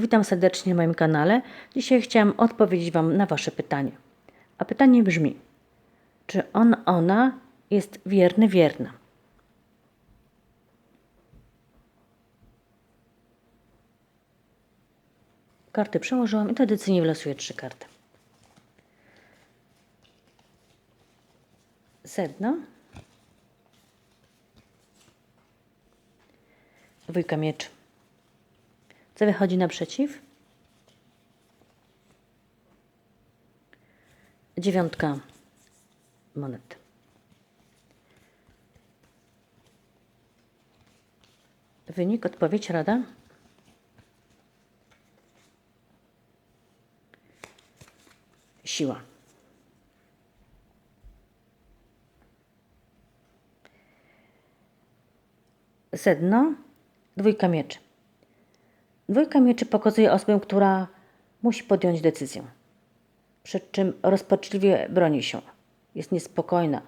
Witam serdecznie na moim kanale. Dzisiaj chciałam odpowiedzieć Wam na Wasze pytanie. A pytanie brzmi: czy on, ona jest wierny, wierna? Karty przełożyłam i tradycyjnie wylosuję trzy karty. Sedno. Dwójka mieczy. Co wychodzi naprzeciw? Dziewiątka monet. Wynik, odpowiedź, rada? Siła. Sedno, dwójka mieczy. Dwójka mieczy pokazuje osobę, która musi podjąć decyzję, przed czym rozpaczliwie broni się. Jest niespokojna.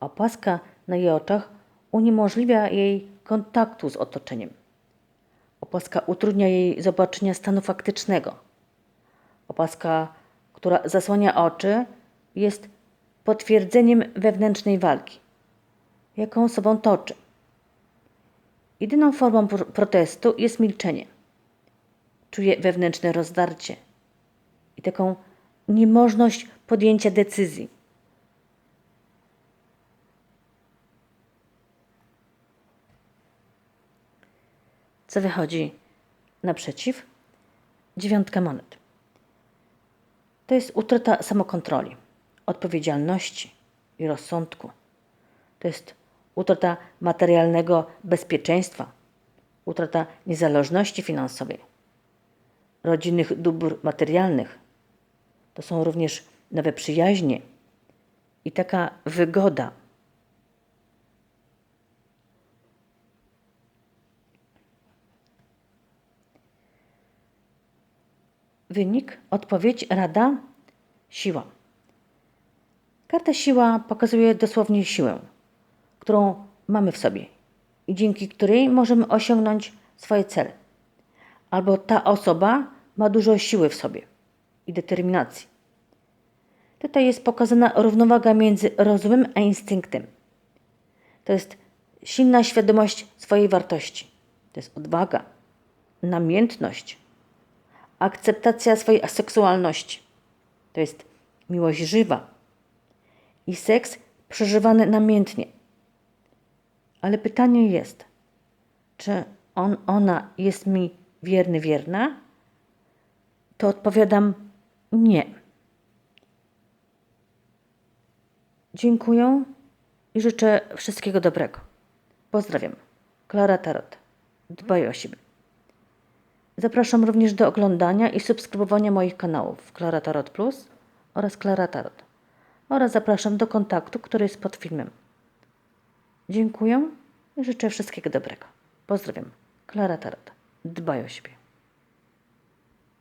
Opaska na jej oczach uniemożliwia jej kontaktu z otoczeniem. Opaska utrudnia jej zobaczenia stanu faktycznego. Opaska, która zasłania oczy, jest potwierdzeniem wewnętrznej walki, jaką sobą toczy. Jedyną formą pro- protestu jest milczenie. Czuje wewnętrzne rozdarcie i taką niemożność podjęcia decyzji. Co wychodzi naprzeciw? Dziewiątka monet. To jest utrata samokontroli, odpowiedzialności i rozsądku. To jest utrata materialnego bezpieczeństwa, utrata niezależności finansowej, rodzinnych dóbr materialnych. To są również nowe przyjaźnie i taka wygoda. Wynik, odpowiedź, rada, siła. Karta siła pokazuje dosłownie siłę, którą mamy w sobie i dzięki której możemy osiągnąć swoje cele. Albo ta osoba ma dużo siły w sobie i determinacji. Tutaj jest pokazana równowaga między rozumem a instynktem. To jest silna świadomość swojej wartości. To jest odwaga, namiętność, akceptacja swojej seksualności. To jest miłość żywa i seks przeżywany namiętnie. Ale pytanie jest, czy on, ona jest mi wierny, wierna? To odpowiadam nie. Dziękuję i życzę wszystkiego dobrego. Pozdrawiam. Klara Tarot. Dbaj o siebie. Zapraszam również do oglądania i subskrybowania moich kanałów Klara Tarot Plus oraz Klara Tarot. Oraz zapraszam do kontaktu, który jest pod filmem. Dziękuję i życzę wszystkiego dobrego. Pozdrawiam. Klara Tarot. Dbaj o siebie.